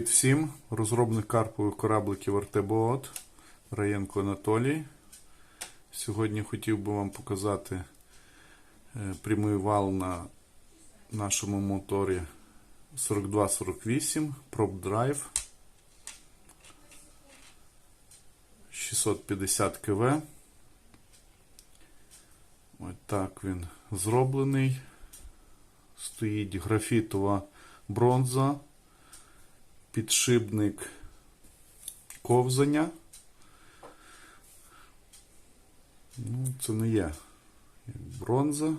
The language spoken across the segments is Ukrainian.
Привіт всім! Розробник карпових корабликів Артебоот Раєнко Анатолій. Сьогодні хотів би вам показати е, прямий вал на нашому моторі 4248 Prop Drive 650 КВ. Ось так він зроблений. Стоїть графітова бронза підшипник ковзання. Ну, це не є бронза.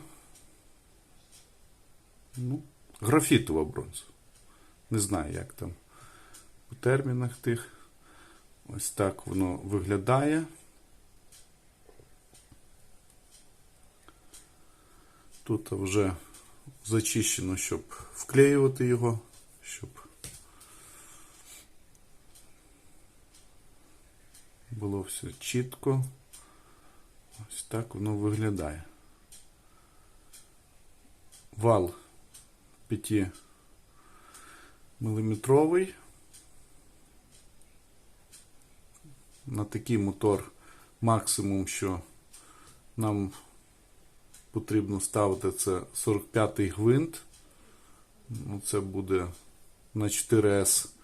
Ну, графітова бронза. Не знаю, як там у термінах тих. Ось так воно виглядає. Тут вже зачищено, щоб вклеювати його, щоб було все чітко. Ось так воно виглядає. Вал 5 міліметровий. На такий мотор максимум, що нам потрібно ставити це 45-й гвинт. Ну, це буде на 4С.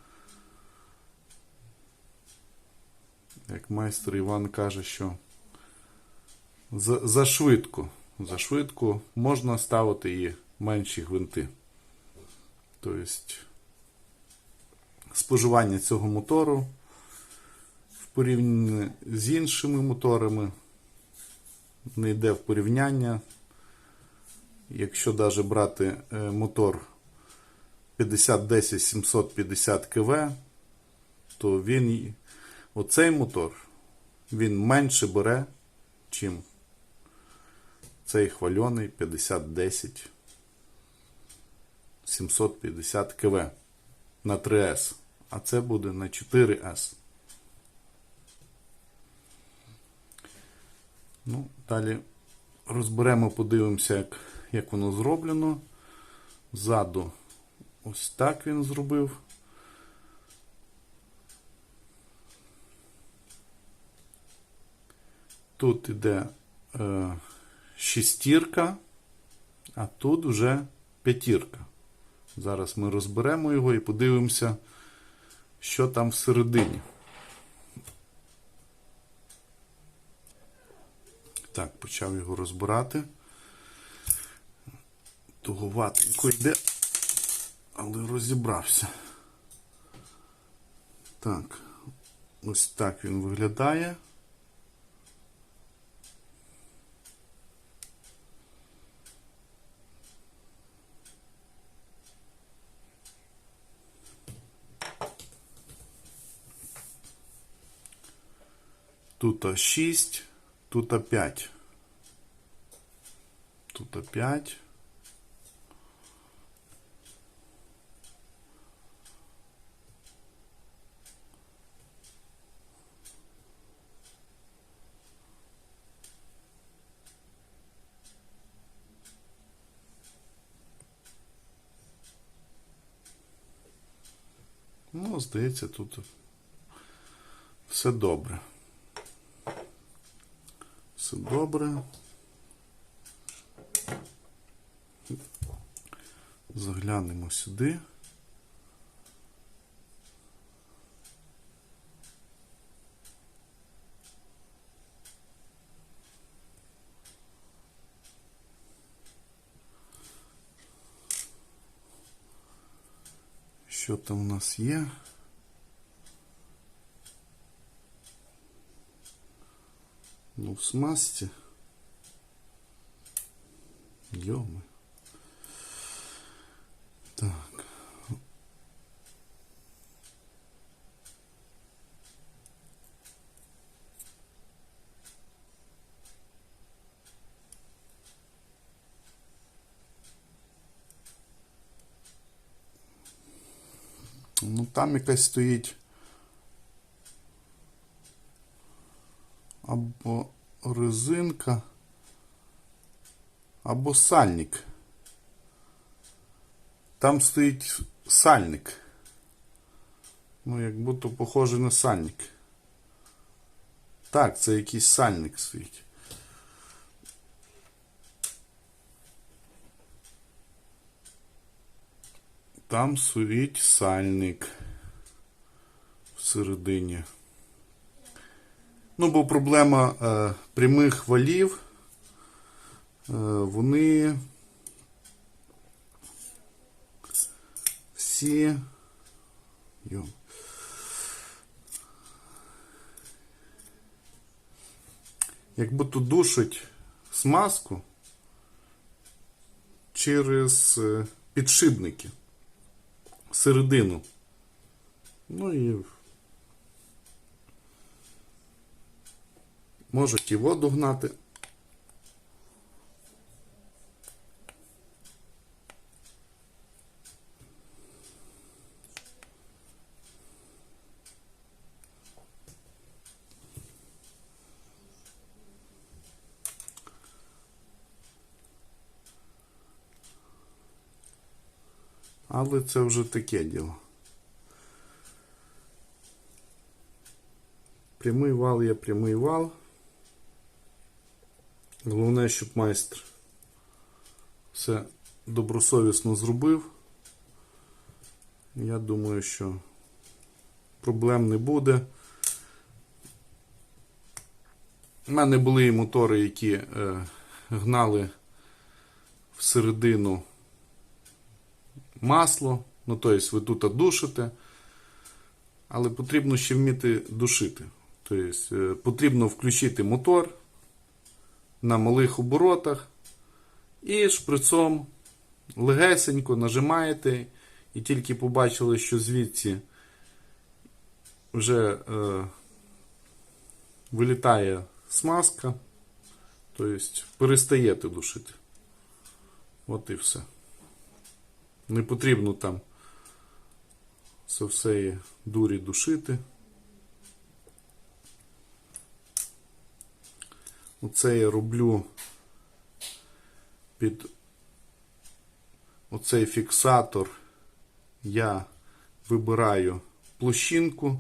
Як майстер Іван каже, що за, за швидко, можна ставити і менші гвинти. Тобто споживання цього мотору в порівнянні з іншими моторами не йде в порівняння. Якщо навіть брати е, мотор 5010 750 КВ, то він оцей мотор він менше бере, чим цей хвальоний 5010 750 КВ на 3С. А це буде на 4С. Ну, далі розберемо, подивимося, як, як воно зроблено. Ззаду ось так він зробив. Тут іде е, шестірка, а тут вже п'ятірка. Зараз ми розберемо його і подивимося, що там всередині. Так, почав його розбирати. Туговатенько йде, але розібрався. Так, ось так він виглядає. Тут 6, тут 5. Тут 5. Ну, здається, тут все добре. Все добре. Заглянемо сюди. Що там у нас є? Ну, в смазці. Йоми. Так. Ну, там якась стоїть або резинка, або сальник. Там стоїть сальник. Ну, як будто похоже на сальник. Так, це якийсь сальник стоїть. Там стоїть сальник всередині. Ну, бо проблема е, прямих валів. Е, вони всі. Йо. Як будто душить смазку через е, підшипники середину. Ну і можуть воду гнати. Але це вже таке діло. Прямий вал є прямий вал. Головне, щоб майстер все добросовісно зробив. Я думаю, що проблем не буде. У мене були і мотори, які е, гнали всередину масло. Ну, тобто ви тут душите, але потрібно ще вміти душити. Тобто е, потрібно включити мотор на малих оборотах і шприцом легесенько нажимаєте і тільки побачили, що звідси вже е, вилітає смазка, тобто перестаєте душити. От і все. Не потрібно там це все дурі душити. Оце я роблю під оцей фіксатор. Я вибираю площинку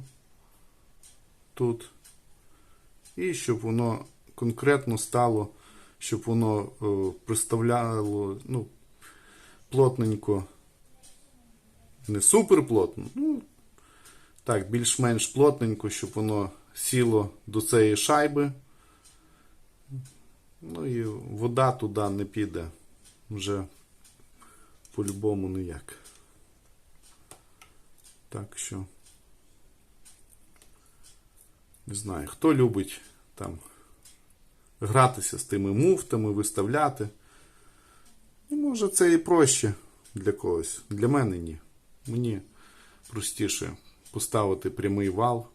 тут. І щоб воно конкретно стало, щоб воно е, представляло ну, плотненько. Не супер плотно, ну, так, більш-менш плотненько, щоб воно сіло до цієї шайби. Ну і вода туди не піде вже по-любому ніяк. Так що, не знаю, хто любить там гратися з тими муфтами, виставляти. Ну, може, це і проще для когось. Для мене ні. Мені простіше поставити прямий вал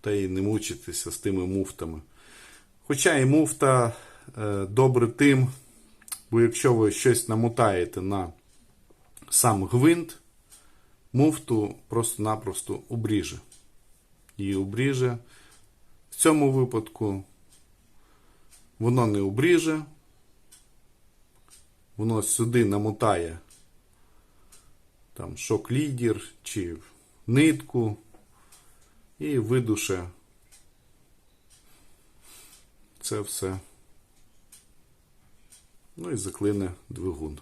та й не мучитися з тими муфтами. Хоча і муфта е, добре тим, бо якщо ви щось намотаєте на сам гвинт, муфту просто-напросто обріже. Її обріже. В цьому випадку воно не обріже, воно сюди намотає там шок-лідер чи нитку і видуше це все. Ну і заклине двигун.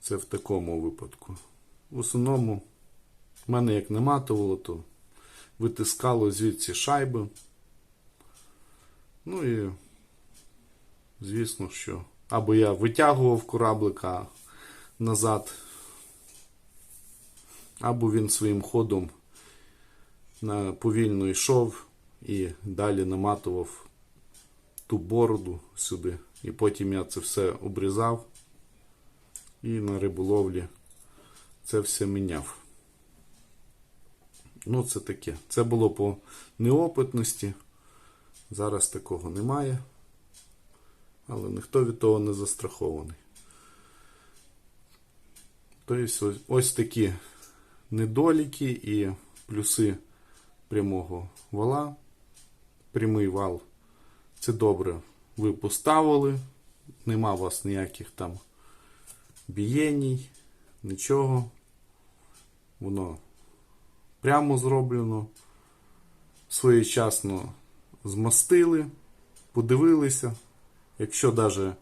Це в такому випадку. В основному, в мене як не матувало, то витискало звідси шайби. Ну і, звісно, що або я витягував кораблика назад, або він своїм ходом повільно йшов і далі наматував ту бороду сюди. І потім я це все обрізав і на риболовлі це все міняв. Ну, це таке. Це було по неопитності. Зараз такого немає. Але ніхто від того не застрахований. Тобто ось такі недоліки і плюси прямого вала. Прямий вал. Це добре. Ви поставили. Нема у вас ніяких там бієній, нічого. Воно прямо зроблено. Своєчасно змастили, подивилися. Якщо навіть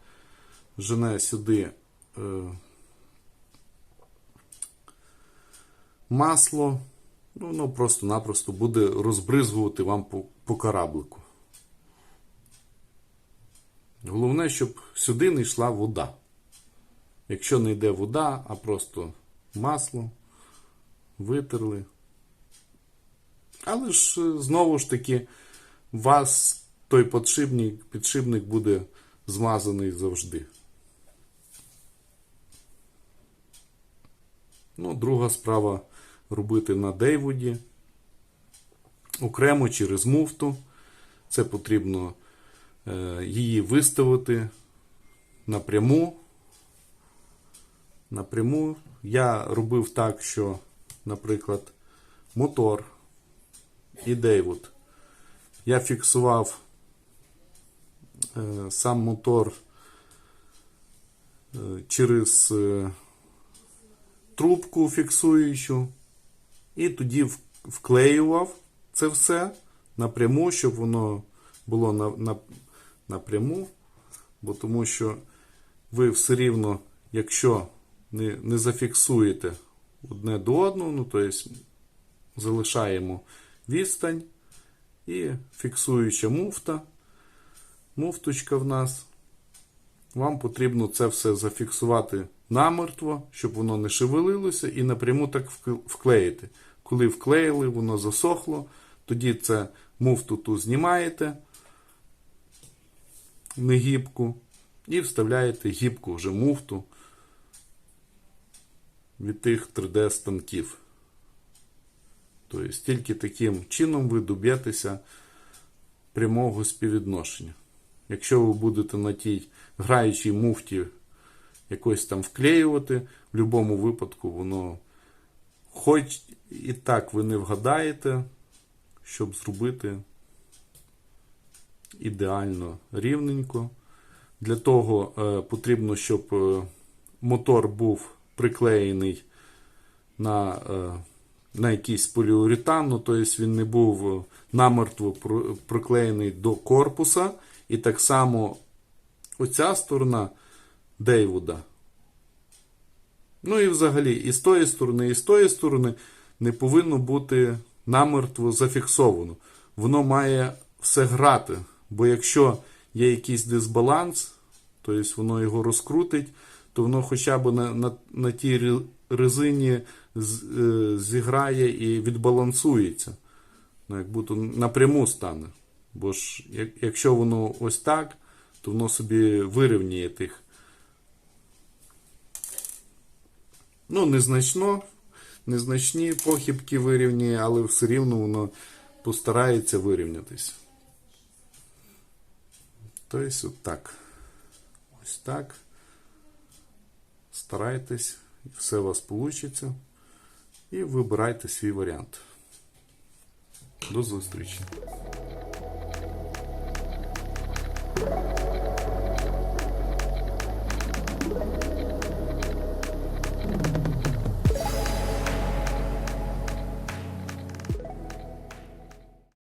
жене сюди е, масло, ну, воно просто-напросто буде розбризгувати вам по, по кораблику. Головне, щоб сюди не йшла вода. Якщо не йде вода, а просто масло, витерли. Але ж е, знову ж таки, вас той підшипник, підшипник буде змазаний завжди. Ну, друга справа робити на Дейвуді. Окремо через муфту. Це потрібно е, її виставити напряму. Напряму. Я робив так, що, наприклад, мотор і Дейвуд. Я фіксував е, сам мотор е, через трубку фіксуючу, і тоді вклеював це все напряму, щоб воно було на, на, напряму, бо тому що ви все рівно, якщо не, не зафіксуєте одне до одного, ну, то есть залишаємо відстань і фіксуюча муфта, муфточка в нас. Вам потрібно це все зафіксувати намертво, щоб воно не шевелилося, і напряму так вклеїти. Коли вклеїли, воно засохло, тоді це муфту ту знімаєте, не гібку, і вставляєте гібку вже муфту від тих 3D станків. Тобто тільки таким чином ви доб'єтеся прямого співвідношення. Якщо ви будете на тій граючій муфті якось там вклеювати, в будь-якому випадку воно хоч і так ви не вгадаєте, щоб зробити ідеально рівненько. Для того е, потрібно, щоб е, мотор був приклеєний на, е, на якийсь поліуретан, тобто він не був е, намертво приклеєний до корпуса. І так само оця сторона Дейвуда. Ну і взагалі, і з тої сторони, і з тої сторони не повинно бути намертво зафіксовано. Воно має все грати. Бо якщо є якийсь дисбаланс, тобто воно його розкрутить, то воно хоча б на, на, на тій резині з- е, зіграє і відбалансується. Ну, як будто напряму стане. Бо ж, якщо воно ось так, то воно собі вирівнює тих. Ну, незначно, незначні похибки вирівнює, але все рівно воно постарається вирівнятися. Тобто, так. Ось так. Старайтесь, все у вас вийде. І вибирайте свій варіант. До зустрічі!